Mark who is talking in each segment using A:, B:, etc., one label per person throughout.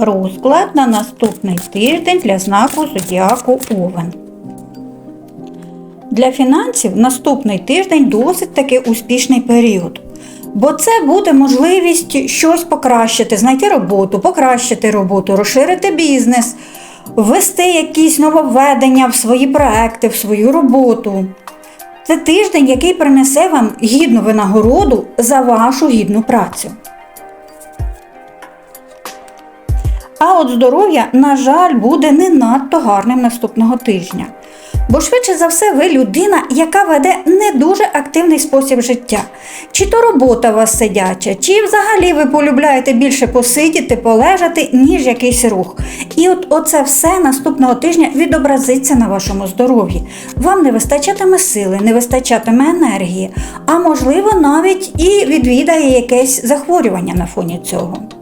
A: Розклад на наступний тиждень для знаку Зодіаку Овен. Для фінансів наступний тиждень досить таки успішний період. Бо це буде можливість щось покращити, знайти роботу, покращити роботу, розширити бізнес, ввести якісь нововведення в свої проекти, в свою роботу. Це тиждень, який принесе вам гідну винагороду за вашу гідну працю. От здоров'я, на жаль, буде не надто гарним наступного тижня. Бо швидше за все ви людина, яка веде не дуже активний спосіб життя. Чи то робота у вас сидяча, чи взагалі ви полюбляєте більше посидіти, полежати, ніж якийсь рух. І от оце все наступного тижня відобразиться на вашому здоров'ї. Вам не вистачатиме сили, не вистачатиме енергії, а можливо навіть і відвідає якесь захворювання на фоні цього.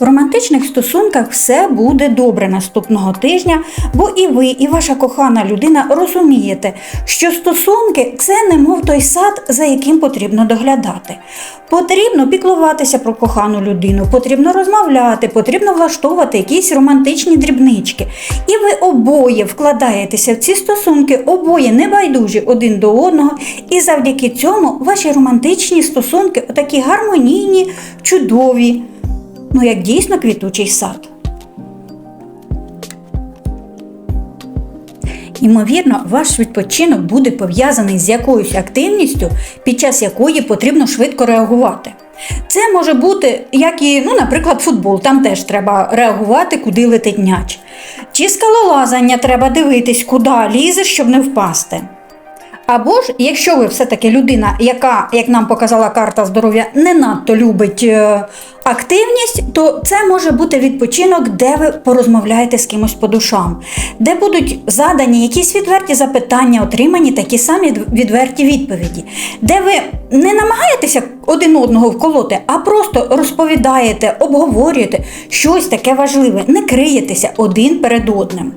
A: В романтичних стосунках все буде добре наступного тижня, бо і ви, і ваша кохана людина розумієте, що стосунки це немов той сад, за яким потрібно доглядати. Потрібно піклуватися про кохану людину, потрібно розмовляти, потрібно влаштовувати якісь романтичні дрібнички. І ви обоє вкладаєтеся в ці стосунки, обоє небайдужі один до одного, і завдяки цьому ваші романтичні стосунки такі гармонійні, чудові ну як дійсно квітучий сад. Ймовірно, ваш відпочинок буде пов'язаний з якоюсь активністю, під час якої потрібно швидко реагувати. Це може бути, як і, ну, наприклад, футбол, там теж треба реагувати, куди летить м'яч. Чи скалолазання треба дивитись, куди лізеш, щоб не впасти. Або ж, якщо ви все-таки людина, яка, як нам показала карта здоров'я, не надто любить е, активність, то це може бути відпочинок, де ви порозмовляєте з кимось по душам, де будуть задані якісь відверті запитання, отримані такі самі відверті відповіді, де ви не намагаєтеся один одного вколоти, а просто розповідаєте, обговорюєте щось таке важливе, не криєтеся один перед одним.